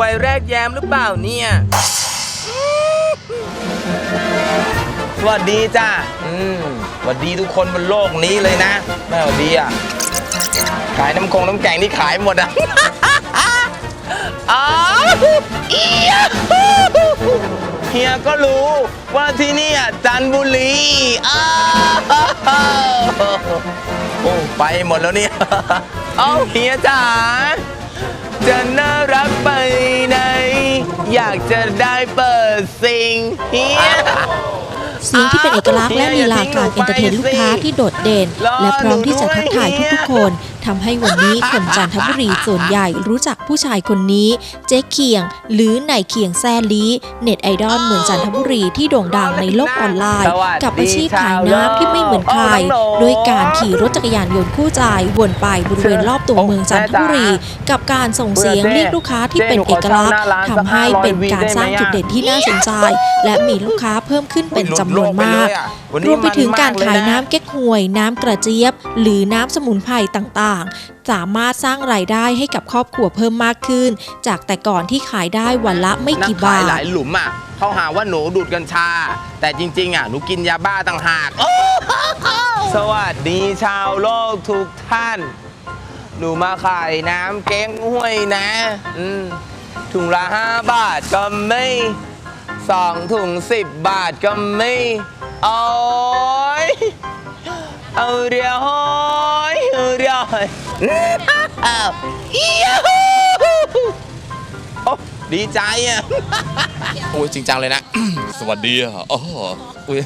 วัยแรกแย้มหรือเปล่าเนี่ยสวัสดีจ้าอืมสวัสดีทุกคนบนโลกนี้เลยนะแม่สวัสดีอะ ขายน้ำคงน้ำแกงนี่ขายหมดอะอ๋ออียะเฮียก็รู้ว่าที่นี่อะจันทบุรีอ้าวโอ้ไปหมดแล้วเนี่ย เอ้าเฮียจ๋า จะน่ารักไปไหน อยากจะได้เปิดสิ่งเฮีย เสียงที่เป็นเอกลักษณ์และลีลาการเอนเตอร์เทนลูกค้าที่โดดเด่น และพร้อมที่จะทักทายทุกๆคนทำให้วันนี้คนจันทบุรีส่วนใหญ่รู้จักผู้ชายคนนี้ เจ๊เคียง หรือนายเคียงแซ่ลีเน็ตไอดอลเมืองจันทบุรีที่โด่งดังในโลกออนไลน์ กับอาชีพขายน้ำที่ไม่เหมือนใครด้วยการขี่รถจักรยานยนต์คู่ใจวนไปบริเวณรอบตัวเมืองจันทบุรี กับการส่งเสียงเรียกลูกค้าที่เป็นเอกลักษณ์ทำให้เป็นการสร้างจุดเด่นที่น่าสนใจ และมีลูกค้าเพิ่มขึ้นเป็นจำนวนมากรวมไปถึงการขายน้ำเก๊กฮวย น้ำกระเจี๊ยบ หรือน้ำสมุนไพรต่างๆสามารถสร้างรายได้ให้กับครอบครัวเพิ่มมากขึ้น จากแต่ก่อนที่ขายได้วันละไม่นักี่ขายบาหทลายหลุมอะเขาหาว่าหนูดูดกัญชา แต่จริงๆอะหนูกินยาบ้าต่างหาก สวัสดีชาวโลกทุกท่าน หนูมาขายน้ำเก้งห้วยนะอืมถุงละห้าบาทก็ไม่สองถุงสิบบาทก็ไม่ โอ้ย เอาเรียวโอ้ยเอาเรียวโอ้ยอ้าวยูโอ้ดีใจอะโอ้ยจริงจังเลยนะ สวัสดีอะโอ้อุ้ย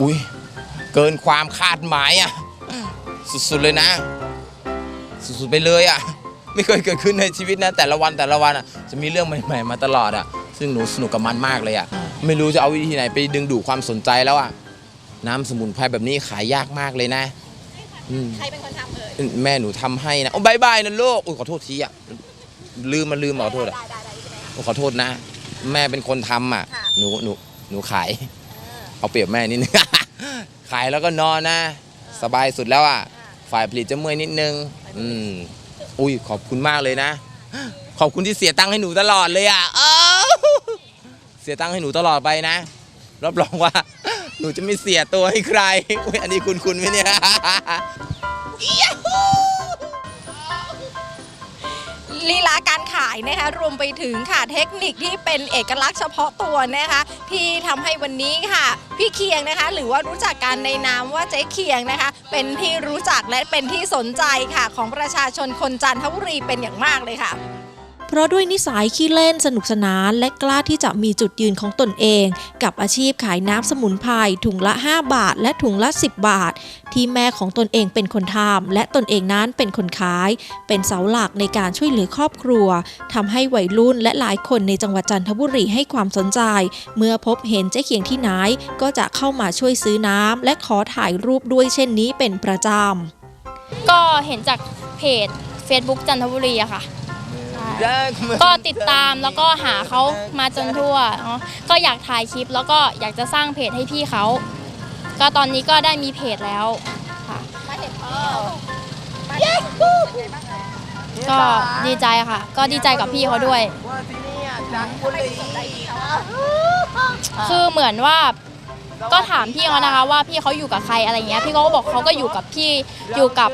อุ้ยเกินความคาดหมายอะ สุดๆเลยนะ สุดๆไปเลยอะ ไม่เคยเกิดขึ้นในชีวิตนะ แต่ละวันแต่ละวันอะจะมีเรื่องใหม่ๆมาตลอดอะ ซึ่งหนูสนุกกับมันมากเลยอะ ไม่รู้จะเอาวิธีไหนไปดึงดูดความสนใจแล้วอะ น้ำสมุนไพรแบบนี้ขายยากมากเลยนะใครเป็นคนทำเอ่ยแม่หนูทำให้นะโอ้บายบายนะลูกอุ้ยขอโทษทีอะลืมมาลืมขอโทษอะโอ้ขอโทษนะ แม่เป็นคนทำอะหนูหนูหนูขายเอาเปรียบแม่นิดนึง ขายแล้วก็นอนนะ สบายสุดแล้วอะฝ่ายผลิตจะเมื่อยนิดนึง อืม อุ้ยขอบคุณมากเลยนะ ขอบคุณที่เสียตังค์ให้หนูตลอดเลยอะเออเสียตังค์ให้หนูตลอดไปนะ รับรองว่า หนูจะไม่เสียตัวให้ใคร อุ้ยอันนี้คุณคุณไหมเนี่ยลีลาการขายนะคะรวมไปถึงค่ะเทคนิคที่เป็นเอกลักษณ์เฉพาะตัวนะคะที่ทำให้วันนี้ค่ะ พี่เคียงนะคะ หรือว่ารู้จักกันในนามว่าเจ๊เคียงนะคะ เป็นที่รู้จักและเป็นที่สนใจค่ะ ของประชาชนคนจันทบุรีเป็นอย่างมากเลยค่ะ เพราะด้วยนิสัยขี้เล่นสนุกสนาน และกล้าที่จะมีจุดยืนของตนเอง กับอาชีพขายน้ำสมุนไพรถุงละ 5 บาท และถุงละ 10 บาท ที่แม่ของตนเองเป็นคนทำและตนเองนั้นเป็นคนขาย เป็นเสาหลักในการช่วยเหลือครอบครัวทำให้วัยรุ่นและหลายคนในจังหวัดจันทบุรีให้ความสนใจ เมื่อพบเห็นเจ๊เขียงที่ไหนก็จะเข้ามาช่วยซื้อน้ำและขอถ่ายรูปด้วยเช่นนี้เป็นประจำก็เห็นจากเพจ Facebook จันทบุรีอะค่ะ ก็ติดตามแล้วก็หาเขามาจนทั่วเนาะก็อยากถ่ายคลิปแล้วก็อยากจะสร้างเพจให้พี่เขา ก็ตอนนี้ก็ได้มีเพจแล้วค่ะก็ดีใจค่ะ ก็ดีใจกับพี่เขาด้วย คือเหมือนว่า ก็ถามพี่เขานะคะว่าพี่เขาอยู่กับใครอะไรเงี้ยพี่เขาก็บอกเขาก็อยู่กับพี่อยู่กับ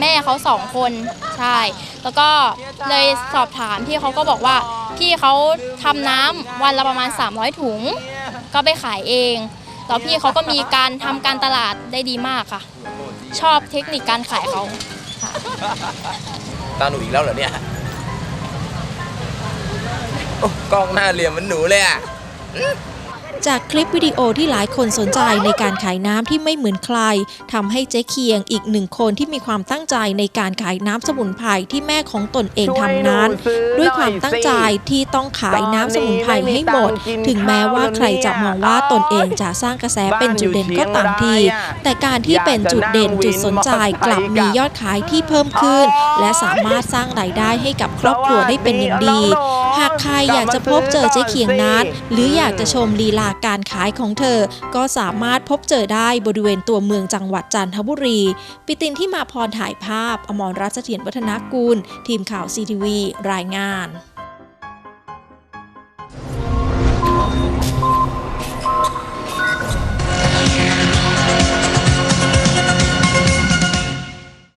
แม่เขาสองคนใช่ แล้วก็เลยสอบถามพี่เขาก็บอกว่าพี่เขาทำน้ำวันละประมาณ 300 ถุง ก็ไปขายเองแล้วพี่เขาก็มีการทำการตลาดได้ดีมากค่ะ ชอบเทคนิคการขายเขาตาหนูอีกแล้วเหรอเนี่ยกล้องหน้าเหลี่ยมมันหนูเลยอะ จากคลิปวิดีโอที่หลายคนสนใจในการขายน้ำที่ไม่เหมือนใครทำให้เจ๊เคียงอีกหนึ่งคนที่มีความตั้งใจในการขายน้ำสมุนไพรที่แม่ของตนเองทำนั้น ด้วยความตั้งใจที่ต้องขายน้ำสมุนไพรให้หมด ถึงแม้ว่าใครจะมองว่าตนเองจะสร้างกระแสเป็นจุดเด่นก็ตามที แต่การที่เป็นจุดเด่นจุดสนใจกลับมียอดขายที่เพิ่มขึ้น และสามารถสร้างรายได้ให้กับครอบครัวได้เป็นอย่างดี หากใครอยากจะพบเจอเจ๊เคียงนั้นหรืออยากจะชมลีลาการขายของเธอ ก็สามารถพบเจอได้บริเวณตัวเมืองจังหวัดจันทบุรี ปิตินที่มาพรถ่ายภาพ อมรรัชเถียรวัฒนกูลทีมข่าวซีทีวี รายงาน